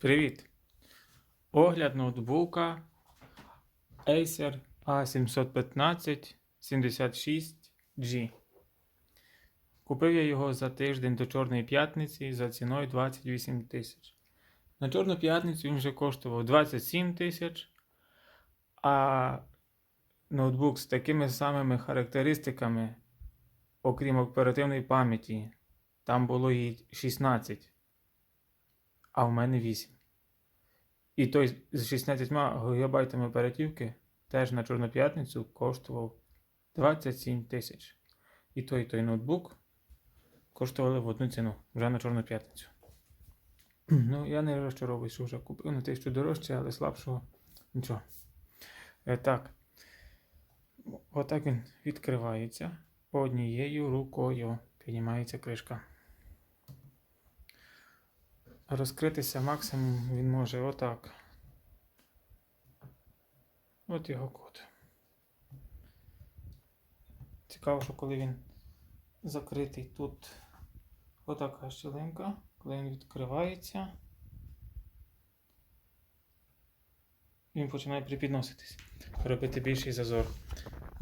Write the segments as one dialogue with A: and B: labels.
A: Привіт! Огляд ноутбука Acer A715 76G. Купив я його за тиждень до Чорної п'ятниці за ціною 28 тисяч. На Чорну п'ятницю він вже коштував 27 тисяч, а ноутбук з такими самими характеристиками, окрім оперативної пам'яті, там було і 16 а в мене 8. І той з 16 ГБ оперативки теж на Чорну п'ятницю коштував 27 тисяч. І той, той ноутбук коштували в одну ціну вже на Чорну п'ятницю. Ну, я не розчаровуюсь, що вже купив на тисячу дорожче, але слабшого нічого. Е, так. Отак він відкривається однією рукою. Піднімається кришка. Розкритися максимум він може отак. От його код. Цікаво, що коли він закритий тут отака щілинка, коли він відкривається, він починає припідноситись, робити більший зазор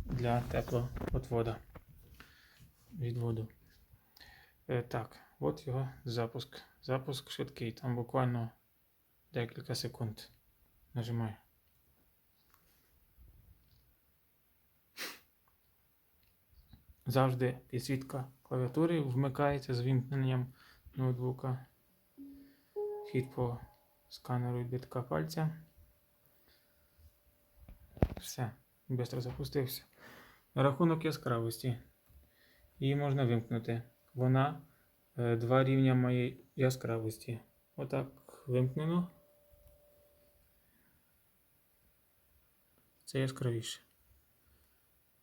A: для теплоотвода відводу. Е, так, от його запуск. Запуск швидкий, там буквально декілька секунд. Нажимаю. Завжди підсвітка клавіатури вмикається з вімкненням ноутбука. Хід по сканеру відбитка пальця. Все, швидко запустився. Рахунок яскравості. Її можна вимкнути. Вона два рівня моєї яскравості. Отак вимкнено. Це яскравіше.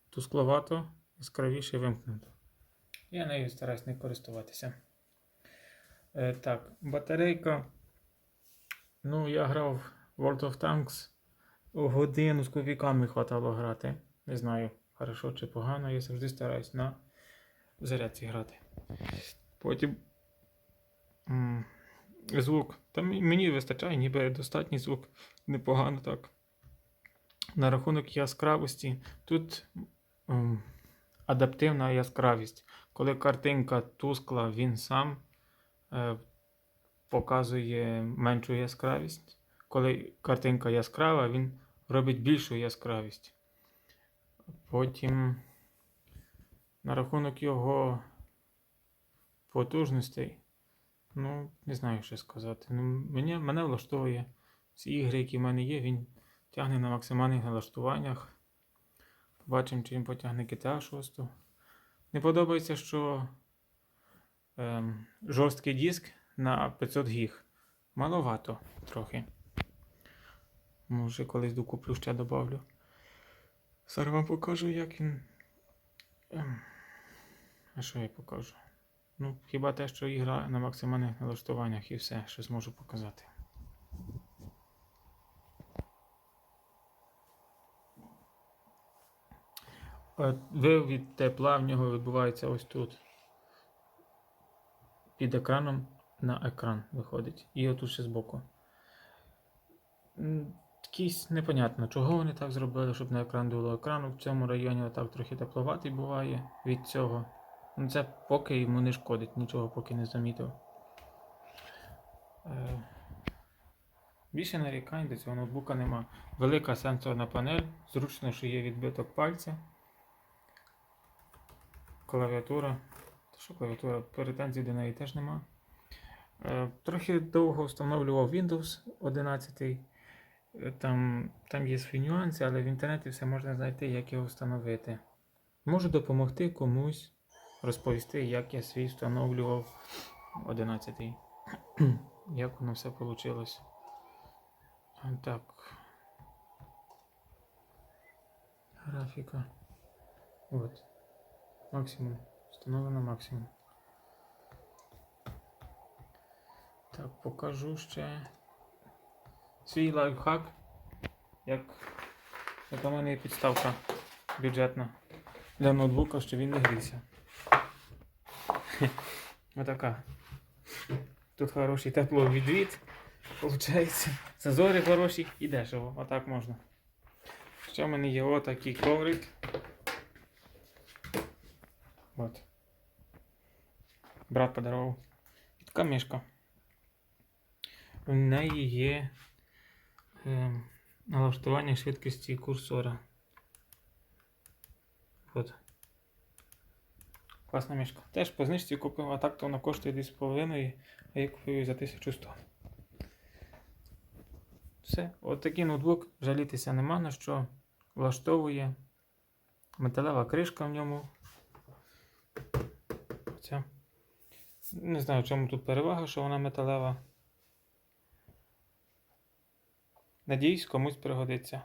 A: Тускловато, яскравіше вимкнуто. Я нею стараюсь не користуватися. Е, так, батарейка. Ну, я грав World of Tanks. Годину з копійками хватало грати. Не знаю, хорошо чи погано. Я завжди стараюсь на зарядці грати. Потім звук. Там мені вистачає, ніби достатній звук. Непогано так. На рахунок яскравості. Тут адаптивна яскравість. Коли картинка тускла, він сам е, показує меншу яскравість. Коли картинка яскрава, він робить більшу яскравість. Потім на рахунок його потужностей. Ну, не знаю, що сказати. Ну, мене, мене влаштовує всі ігри, які в мене є, він тягне на максимальних налаштуваннях. Побачимо, чи він потягне GTA 6. Не подобається, що ем, жорсткий диск на 500 гіг. Маловато трохи. Може, колись докуплю ще добавлю. Зараз вам покажу, як він. Ем, а що я покажу? Ну, хіба те, що ігра на максимальних налаштуваннях і все, що зможу показати. Е, Вив від тепла в нього відбувається ось тут. Під екраном на екран виходить. І отут ще збоку. М, Якийсь непонятно, чого вони так зробили, щоб на екран дуло екрану. В цьому районі отак трохи тепловатий буває від цього. Ну, це поки йому не шкодить, нічого поки не замітив. Е, Більше нарікань до цього ноутбука нема. Велика сенсорна панель, зручно, що є відбиток пальця. Клавіатура. Та що клавіатура? Претензій до неї теж нема. Е, Трохи довго встановлював Windows 11. Е, Там, там є свої нюанси, але в інтернеті все можна знайти, як його встановити. Можу допомогти комусь розповісти, як я свій встановлював 11. й як воно все вийшло. Так. Графіка. От. Максимум. Встановлено максимум. Так, покажу ще свій лайфхак. Як яка в мене є підставка бюджетна для ноутбука, щоб він не грівся. Отака. Тут хороший тепловідвід. Получається, зазори хороші і дешево. Отак можна. Ще в мене є отакий коврик. От. Брат подарував. І така мішка. В неї є е, налаштування швидкості курсора. От. Класна мішка. Теж по знижці купив, а так то вона коштує 2,5, а я купив її за 1100. Все, от такий ноутбук, жалітися нема на що. Влаштовує. Металева кришка в ньому. Ця. Не знаю, в чому тут перевага, що вона металева. Надіюсь, комусь пригодиться.